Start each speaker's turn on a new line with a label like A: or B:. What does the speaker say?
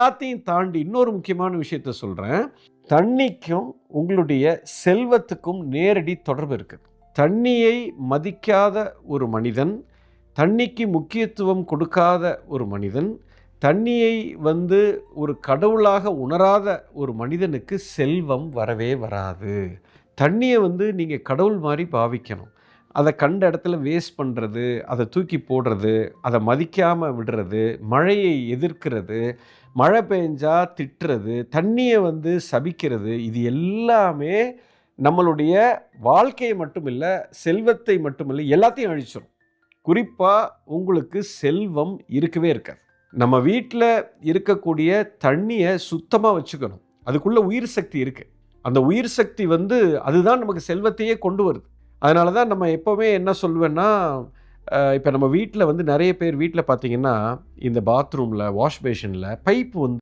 A: எல்லாத்தையும் தாண்டி இன்னொரு முக்கியமான விஷயத்த சொல்கிறேன் தண்ணிக்கும் உங்களுடைய செல்வத்துக்கும் நேரடி தொடர்பு இருக்குது தண்ணியை மதிக்காத ஒரு மனிதன் தண்ணிக்கு முக்கியத்துவம் கொடுக்காத ஒரு மனிதன் தண்ணியை வந்து ஒரு கடவுளாக உணராத ஒரு மனிதனுக்கு செல்வம் வரவே வராது. தண்ணியை வந்து நீங்கள் கடவுள் மாதிரி பாவிக்கணும். அதை கண்ட இடத்துல வேஸ்ட் பண்ணுறது அதை தூக்கி போடுறது அதை மதிக்காமல் விடுறது மழையை எதிர்க்கிறது மழை பெஞ்சா திட்டுறது தண்ணியை வந்து சபிக்கிறது இது எல்லாமே நம்மளுடைய வாழ்க்கையை மட்டும் இல்லை செல்வத்தை மட்டும் இல்லை எல்லாத்தையும் அழிச்சிடும் குறிப்பாக உங்களுக்கு செல்வம் இருக்கவே இருக்காது. நம்ம வீட்டில் இருக்கக்கூடிய தண்ணியை சுத்தமாக வச்சுக்கணும். அதுக்குள்ளே உயிர் சக்தி இருக்குது அந்த உயிர் சக்தி வந்து அதுதான் நமக்கு செல்வத்தையே கொண்டு வருது. அதனால தான் நம்ம எப்போவுமே என்ன சொல்லுவேன்னா இப்போ நம்ம வீட்டில் வந்து நிறைய பேர் வீட்டில் பார்த்தீங்கன்னா இந்த பாத்ரூமில் வாஷ் பேஷனில் பைப் வந்து